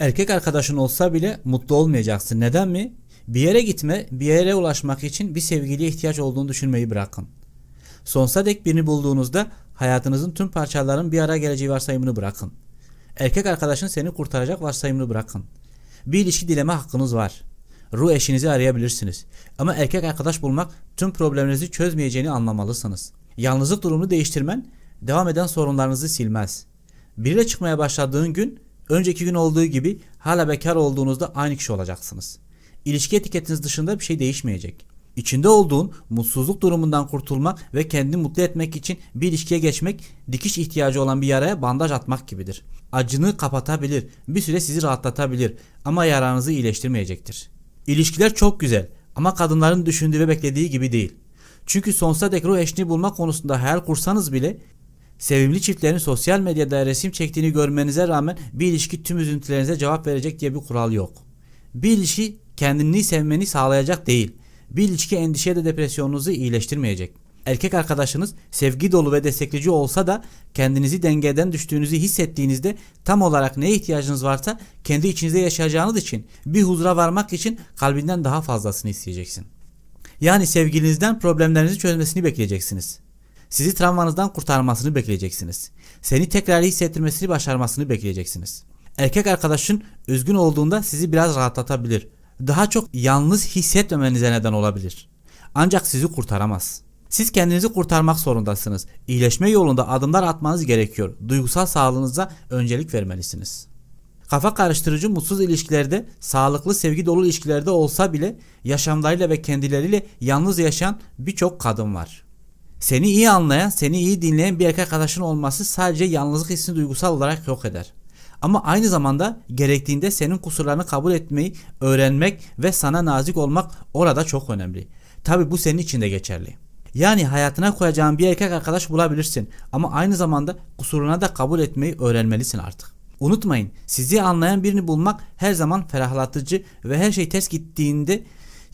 Erkek arkadaşın olsa bile mutlu olmayacaksın. Neden mi? Bir yere gitme, bir yere ulaşmak için bir sevgiliye ihtiyaç olduğunu düşünmeyi bırakın. Sonsuza dek birini bulduğunuzda hayatınızın tüm parçaların bir araya geleceği varsayımını bırakın. Erkek arkadaşın seni kurtaracak varsayımını bırakın. Bir ilişki dileme hakkınız var. Ruh eşinizi arayabilirsiniz. Ama erkek arkadaş bulmak tüm problemlerinizi çözmeyeceğini anlamalısınız. Yalnızlık durumunu değiştirmen devam eden sorunlarınızı silmez. Biriyle çıkmaya başladığın gün önceki gün olduğu gibi hala bekar olduğunuzda aynı kişi olacaksınız. İlişki etiketiniz dışında bir şey değişmeyecek. İçinde olduğun mutsuzluk durumundan kurtulmak ve kendini mutlu etmek için bir ilişkiye geçmek dikiş ihtiyacı olan bir yaraya bandaj atmak gibidir. Acını kapatabilir, bir süre sizi rahatlatabilir ama yaranızı iyileştirmeyecektir. İlişkiler çok güzel ama kadınların düşündüğü ve beklediği gibi değil. Çünkü sonsuza dek ruh eşini bulma konusunda hayal kursanız bile sevimli çiftlerin sosyal medyada resim çektiğini görmenize rağmen bir ilişki tüm üzüntülerinize cevap verecek diye bir kural yok. Bir ilişki kendini sevmeni sağlayacak değil. Bir ilişki endişe da depresyonunuzu iyileştirmeyecek. Erkek arkadaşınız sevgi dolu ve destekleyici olsa da kendinizi dengeden düştüğünüzü hissettiğinizde tam olarak neye ihtiyacınız varsa kendi içinizde yaşayacağınız için bir huzura varmak için kalbinden daha fazlasını isteyeceksin. Yani sevgilinizden problemlerinizi çözmesini bekleyeceksiniz. Sizi travmanızdan kurtarmasını bekleyeceksiniz. Seni tekrar hissettirmesini başarmasını bekleyeceksiniz. Erkek arkadaşın üzgün olduğunda sizi biraz rahatlatabilir. Daha çok yalnız hissetmemenize neden olabilir. Ancak sizi kurtaramaz. Siz kendinizi kurtarmak zorundasınız. İyileşme yolunda adımlar atmanız gerekiyor. Duygusal sağlığınıza öncelik vermelisiniz. Kafa karıştırıcı mutsuz ilişkilerde, sağlıklı sevgi dolu ilişkilerde olsa bile yaşamlarıyla ve kendileriyle yalnız yaşayan birçok kadın var. Seni iyi anlayan, seni iyi dinleyen bir erkek arkadaşın olması sadece yalnızlık hissini duygusal olarak yok eder. Ama aynı zamanda gerektiğinde senin kusurlarını kabul etmeyi öğrenmek ve sana nazik olmak orada çok önemli. Tabi bu senin için de geçerli. Yani hayatına koyacağın bir erkek arkadaş bulabilirsin ama aynı zamanda kusuruna da kabul etmeyi öğrenmelisin artık. Unutmayın sizi anlayan birini bulmak her zaman ferahlatıcı ve her şey ters gittiğinde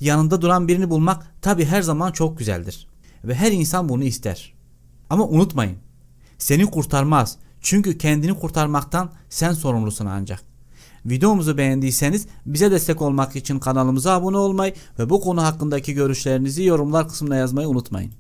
yanında duran birini bulmak tabi her zaman çok güzeldir. Ve her insan bunu ister. Ama unutmayın seni kurtarmaz. Çünkü kendini kurtarmaktan sen sorumlusun ancak. Videomuzu beğendiyseniz bize destek olmak için kanalımıza abone olmayı ve bu konu hakkındaki görüşlerinizi yorumlar kısmına yazmayı unutmayın.